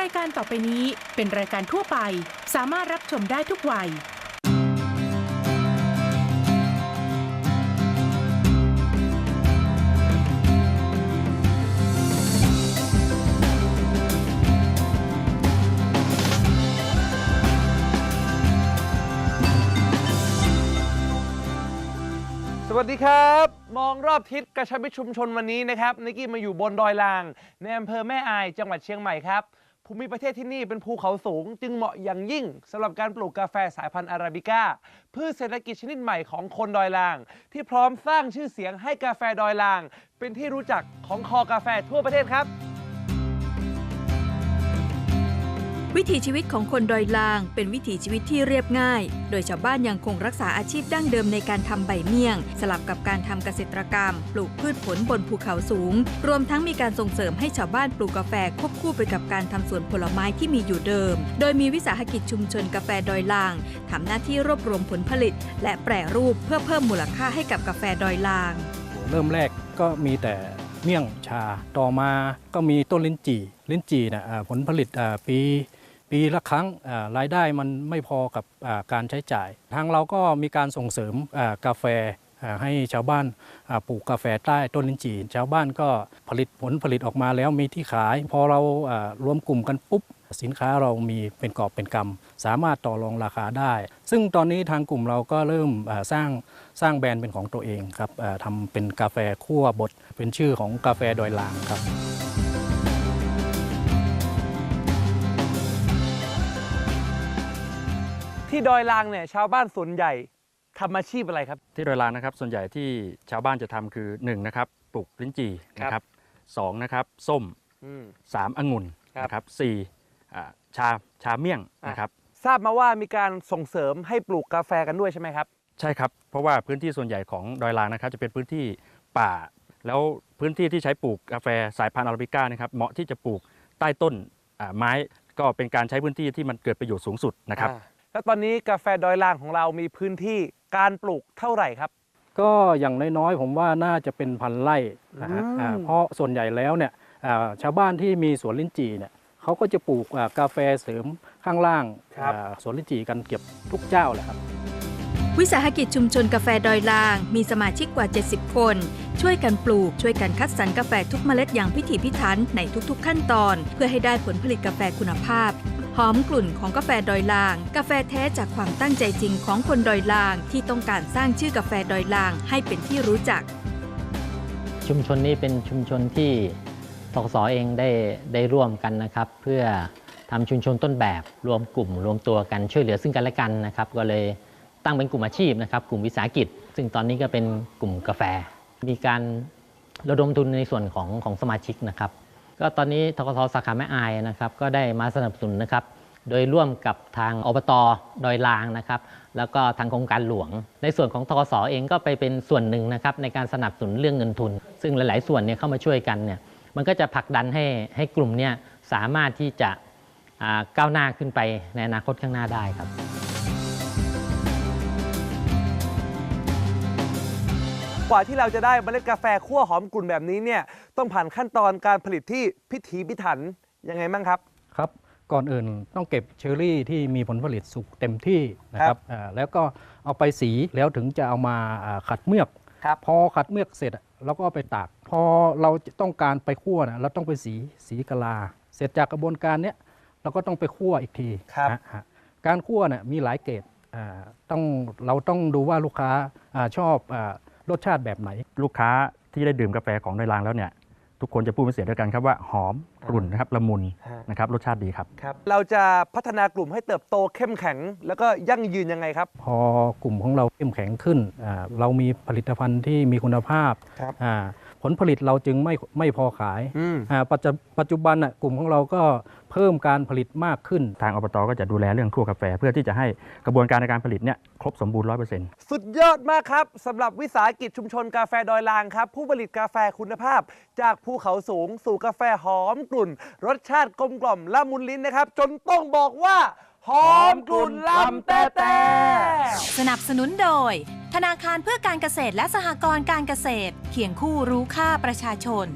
รายการต่อไปนี้เป็นรายการทั่วไป สามารถรับชมได้ทุกวัย สวัสดีครับ มองรอบทิศกระชับมิตรชุมชนวันนี้นะครับนิกกี้มาอยู่บนดอยลางในอำเภอแม่อายจังหวัดเชียงใหม่ครับ ภูมิประเทศที่นี่เป็นภูเขาสูง จึงเหมาะอย่างยิ่งสำหรับการปลูกกาแฟสายพันธุ์อาราบิก้าพืชเศรษฐกิจชนิดใหม่ของคนดอยลาง ที่พร้อมสร้างชื่อเสียงให้กาแฟดอยลาง เป็นที่รู้จักของคอกาแฟทั่วประเทศครับ วิถีชีวิตของคนดอยลาง เป็นวิถีชีวิตที่เรียบง่าย โดยชาวบ้านยังคงรักษาอาชีพดั้งเดิมในการทำใบเมี่ยง สลับกับการทำเกษตรกรรม ปลูกพืชผลบนภูเขาสูง รวมทั้งมีการส่งเสริมให้ชาวบ้านปลูกกาแฟควบคู่ไปกับการทำสวนผลไม้ที่มีอยู่เดิม โดยมีวิสาหกิจชุมชนกาแฟดอยลางทำหน้าที่รวบรวมผลผลิต และแปรรูปเพื่อเพิ่มมูลค่าให้กับกาแฟดอยลาง เริ่มแรกก็มีแต่เมี่ยงชาต่อมาก็มีต้นลิ้นจี่ลิ้นจี่นะอ่าผลผลิตปี ปีละครั้งรายได้มันไม่พอกับการใช้จ่าย ทางเราก็มีการส่งเสริมกาแฟให้ชาวบ้านปลูกกาแฟใต้ต้นลิ้นจี่ชาวบ้านก็ผลิตผลผลิตออกมาแล้วมีที่ขาย พอเรารวมกลุ่มกันปุ๊บ สินค้าเรามีเป็นกอบเป็นกำสามารถต่อรองราคาได้ ซึ่งตอนนี้ทางกลุ่มเราก็เริ่มสร้างสร้างแบรนด์เป็นของตัวเองครับทำเป็นกาแฟคั่วบดเป็นชื่อของกาแฟดอยลางครับ ที่ดอยลางเนี่ยชาวบ้านส่วนใหญ่ทำอาชีพอะไรครับ ที่ดอยลางนะครับส่วนใหญ่ที่ชาวบ้านจะทำคือ1นะครับปลูกลิ้นจี่ครับนะครับสองนะครับส้มอืม 3องุ่นครับนะครับสี่อ่าชาชาเมี่ยงอะ นะครับทราบมาว่ามีการส่งเสริมให้ปลูกกาแฟกันด้วยใช่ไหมครับ ใช่ครับเพราะว่าพื้นที่ส่วนใหญ่ของดอยลางนะครับจะเป็นพื้นที่ป่า แล้วพื้นที่ที่ใช้ปลูกกาแฟสายพันธุ์อาราบิก้านะครับเหมาะที่จะปลูกใต้ต้นอ่าไม้ก็เป็นการใช้พื้นที่ที่มันเกิดประโยชน์สูงสุดนะครับอ่า แล้วตอนนี้กาแฟดอยลางของเรามีพื้นที่การปลูกเท่าไหร่ครับ ก็อย่างน้อยๆผมว่าน่าจะเป็นพันไร่นะฮะอืมอ่าเพราะส่วนใหญ่แล้วเนี่ยอ่าชาวบ้านที่มีสวนลิ้นจี่เนี่ยเขาก็จะปลูกอ่ากาแฟเสริมข้างล่างอ่าสวนลิ้นจี่กันเก็บทุกเจ้าเลยครับ วิสาหกิจชุมชนกาแฟดอยลาง มีสมาชิกกว่า 70 คน ช่วยกันปลูก ช่วยกันคัดสรรกาแฟทุกเมล็ดอย่างพิถีพิถันในทุกๆขั้นตอน เพื่อให้ได้ผลผลิตกาแฟคุณภาพ หอมกลุ่นของกาแฟดอยลาง กาแฟแท้จากความตั้งใจจริงของคนดอยลาง ที่ต้องการสร้างชื่อกาแฟดอยลางให้เป็นที่รู้จัก ชุมชนนี้เป็นชุมชนที่ทกสเองได้ได้ร่วมกันนะครับ เพื่อทำชุมชนต้นแบบรวมกลุ่ม รวมตัวกันช่วยเหลือซึ่งกันและกันนะครับ ก็เลยตั้งเป็นกลุ่มอาชีพนะครับ กลุ่มวิสาหกิจ ซึ่งตอนนี้ก็เป็นกลุ่มกาแฟ มีการระดมทุนในส่วนของของสมาชิกนะครับ ก็ตอนนี้ทกสสาขาแม่อายนะครับ ก็ได้มาสนับสนุนนะครับ โดยร่วมกับทางอบตดอยลางนะครับ แล้วก็ทางโครงการหลวง ในส่วนของทกสเองก็ไปเป็นส่วนหนึ่งนะครับในการสนับสนุนเรื่องเงินทุน ซึ่งหลาย ๆ ส่วนเนี่ยเข้ามาช่วยกันเนี่ย มันก็จะผลักดันให้ให้กลุ่มเนี่ยสามารถที่จะก้าวหน้าขึ้นไปในอนาคตข้างหน้าได้ครับกว่าที่เราจะได้เมล็ดกาแฟคั่วหอมกลุ่นแบบนี้เนี่ย ต้องผ่านขั้นตอนการผลิตที่พิถีพิถันยังไงบ้างครับ ครับ ก่อนอื่นต้องเก็บเชอร์รี่ที่มีผลผลิตสุกเต็มที่นะคครัรับบอ่าแล้วก็เอาไปสีแล้วถึงจะเอามาอ่าขัดเมือก ครับ พอขัดเมือกเสร็จอะเราก็เอาไปตาก พอเราจะต้องการไปคั่วนะเราต้องไปสีสีกะลา เสร็จจากกระบวนการเนี้ยเราก็ต้องไปคั่วอีกทีครับนะฮะการคั่วเนี่ยมีหลายเกรดอ่าต้องเราต้องดูว่าลูกค้าอาชอบอารสชาติแบบไหน ลูกค้าที่ได้ดื่มกาแฟของดอยลางแล้วเนี่ย ทุกคนจะพูดเป็นเสียงเดียวกันครับว่าหอมกลุ่นนะครับละมุนฮะนะครับรสชาติดีครับ ครับเราจะพัฒนากลุ่มให้เติบโตเข้มแข็ง แล้วก็ยั่งยืนยังไงครับ พอกลุ่มของเราเข้มแข็งขึ้นอ่าเรามีผลิตภัณฑ์ที่มีคุณภาพครับ อ่า ผลผลิตเราจึงไม่ไม่พอขายอืมอ่าปัจจุปัจจุบันน่ะกลุ่มของเราก็เพิ่มการผลิตมากขึ้น ทางอบตก็จะดูแลเรื่องคั่วกาแฟ เพื่อที่จะให้กระบวนการในการผลิตเนี่ยครบสมบูรณ์ร้อยเปอร์เซ็นต์สุดยอดมากครับสำหรับวิสาหกิจชุมชนกาแฟดอยลางครับ ผู้ผลิตกาแฟคุณภาพ จากภูเขาสูง สู่กาแฟหอมกลุ่น รสชาติกลมกล่อมละมุนลิ้นนะครับ จนต้องบอกว่า หอมกลุ่นลำแต่แต่ สนับสนุนโดย ธนาคารเพื่อการเกษตรและสหกรณ์การเกษตร เคียงคู่รู้ค่าประชาชน